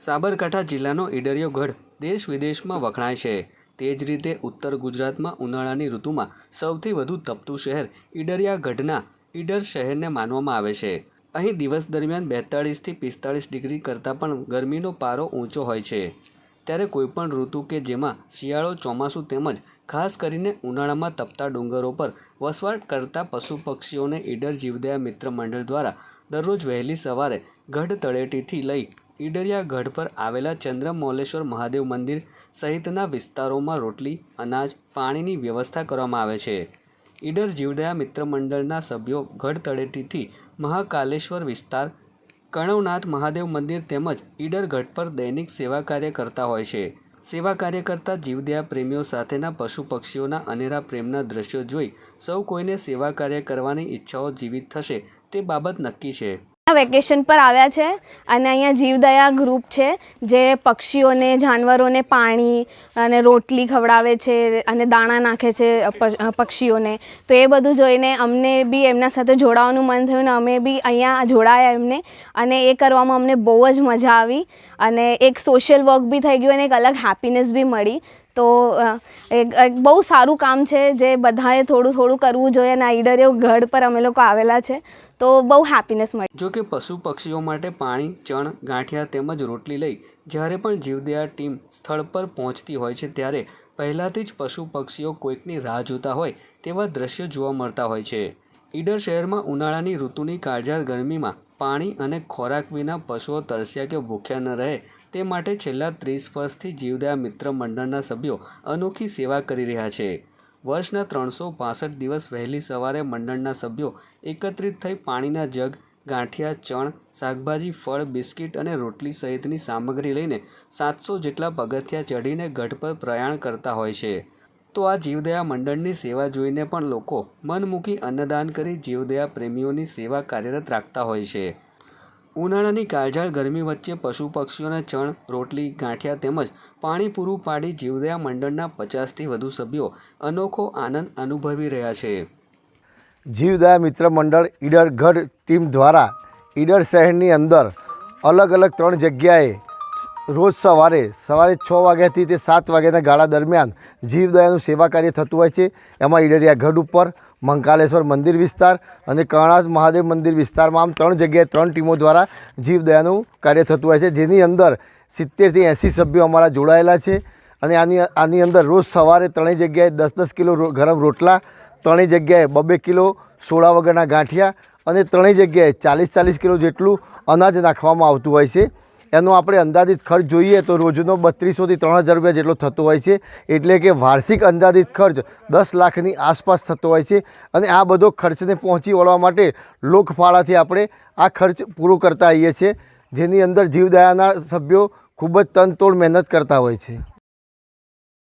સાબરકાંઠા જિલ્લાનો ઈડરિયો ગઢ દેશ વિદેશમાં વખણાય છે. તે જ રીતે ઉત્તર ગુજરાતમાં ઉનાળાની ઋતુમાં સૌથી વધુ તપતું શહેર ઈડરિયા ગઢના ઈડર શહેરને માનવામાં આવે છે. અહીં દિવસ દરમિયાન બેતાળીસથી પિસ્તાળીસ ડિગ્રી કરતાં પણ ગરમીનો પારો ઊંચો હોય છે. ત્યારે કોઈપણ ઋતુ કે જેમાં શિયાળો ચોમાસું તેમજ ખાસ કરીને ઉનાળામાં તપતા ડુંગરો પર વસવાટ કરતા પશુ પક્ષીઓને ઈડર જીવદયા મિત્ર મંડળ દ્વારા દરરોજ વહેલી સવારે ગઢ તળેટીથી લઈ ઈડરિયા ગઢ પર આવેલા ચંદ્રમૌલેશ્વર મહાદેવ મંદિર સહિતના વિસ્તારોમાં રોટલી, અનાજ, પાણીની વ્યવસ્થા કરવામાં આવે છે. ઈડર જીવદયા મિત્ર મંડળના સભ્યો ગઢ તળેટીથી મહાકાલેશ્વર વિસ્તાર કણવનાથ મહાદેવ મંદિર તેમજ ઈડર ગઢ પર દૈનિક સેવા કાર્ય કરતા હોય છે. સેવા કાર્ય કરતા જીવદયા પ્રેમીઓ સાથેના પશુ પક્ષીઓના અનેરા પ્રેમના દ્રશ્યો જોઈ સૌ કોઈને સેવા કાર્ય કરવાની ઈચ્છાઓ જીવિત થશે તે બાબત નક્કી છે. વેકેશન પર આવ્યા છે અને અહીંયા જીવદયા ગ્રુપ છે, જે પક્ષીઓને, જાનવરોને પાણી અને રોટલી ખવડાવે છે અને દાણા નાખે છે પક્ષીઓને. તો એ બધું જોઈને અમને બી એમના સાથે જોડાવાનું મન થયું ને અમે બી અહીંયા જોડાયા એમને અને એ કરવામાં અમને બહુ જ મજા આવી અને એક સોશિયલ વર્ક બી થઈ ગયું અને એક અલગ હેપીનેસ બી મળી. તો એક બહુ સારું કામ છે જે બધાએ થોડું થોડું કરવું જોઈએ અને આ એવું ગઢ પર અમે લોકો આવેલા છે. તો બહુ હેપીનેસ મળે. જો કે પશુ પક્ષીઓ માટે પાણી, ચણ, ગાંઠિયા તેમજ રોટલી લઈ જ્યારે પણ જીવદયા ટીમ સ્થળ પર પહોંચતી હોય છે ત્યારે પહેલાંથી જ પશુ પક્ષીઓ કોઈકની રાહ જોતા હોય તેવા દ્રશ્યો જોવા મળતા હોય છે. ઈડર શહેરમાં ઉનાળાની ઋતુની કાળઝાળ ગરમીમાં પાણી અને ખોરાક વિના પશુઓ તરસ્યા કે ભૂખ્યા ન રહે તે માટે છેલ્લા ત્રીસ વર્ષથી જીવદયા મિત્ર મંડળના સભ્યો અનોખી સેવા કરી રહ્યા છે. વર્ષના ત્રણસો પાસઠ દિવસ વહેલી સવારે મંડળના સભ્યો એકત્રિત થઈ પાણીના જગ, ગાંઠિયા, ચણ, શાકભાજી, ફળ, બિસ્કિટ અને રોટલી સહિતની સામગ્રી લઈને સાતસો જેટલા પગથિયા ચઢીને ગઢ પર પ્રયાણ કરતા હોય છે. તો આ જીવદયા મંડળની સેવા જોઈને પણ લોકો મન મૂકી અન્નદાન કરી જીવદયા પ્રેમીઓની સેવા કાર્યરત રાખતા હોય છે. ઉનાળાની કાળઝાળ ગરમી વચ્ચે પશુ પક્ષીઓને ચણ, રોટલી, ગાંઠિયા તેમજ પાણી પૂરું પાડી જીવદયા મંડળના પચાસથી વધુ સભ્યો અનોખો આનંદ અનુભવી રહ્યા છે. જીવદયા મિત્ર મંડળ ઈડર ગઢ ટીમ દ્વારા ઈડર શહેરની અંદર અલગ અલગ ત્રણ જગ્યાએ રોજ સવારે સવારે છ વાગ્યાથી તે સાત વાગ્યાના ગાળા દરમિયાન જીવદયાનું સેવા કાર્ય થતું હોય છે. એમાં ઈડરિયા ગઢ ઉપર, મંકાલેશ્વર મંદિર વિસ્તાર અને કર્ણાથ મહાદેવ મંદિર વિસ્તારમાં આમ ત્રણ જગ્યાએ ત્રણ ટીમો દ્વારા જીવદયાનું કાર્ય થતું હોય છે. જેની અંદર સિત્તેરથી એંસી સભ્યો અમારા જોડાયેલા છે અને આની આની અંદર રોજ સવારે ત્રણેય જગ્યાએ દસ દસ કિલો ગરમ રોટલા, ત્રણેય જગ્યાએ બબે કિલો સોળા વગરના ગાંઠિયા અને ત્રણેય જગ્યાએ ચાલીસ ચાલીસ કિલો જેટલું અનાજ નાખવામાં આવતું હોય છે. એનો આપણે અંદાજિત ખર્ચ જોઈએ તો રોજનો બત્રીસોથી ત્રણ હજાર રૂપિયા જેટલો થતો હોય છે. એટલે કે વાર્ષિક અંદાજિત ખર્ચ દસ લાખની આસપાસ થતો હોય છે. અને આ બધો ખર્ચને પહોંચી વળવા માટે લોકફાળાથી આપણે આ ખર્ચ પૂરો કરતા આવીએ છીએ. જેની અંદર જીવદયાના સભ્યો ખૂબ જ તનતોડ મહેનત કરતા હોય છે.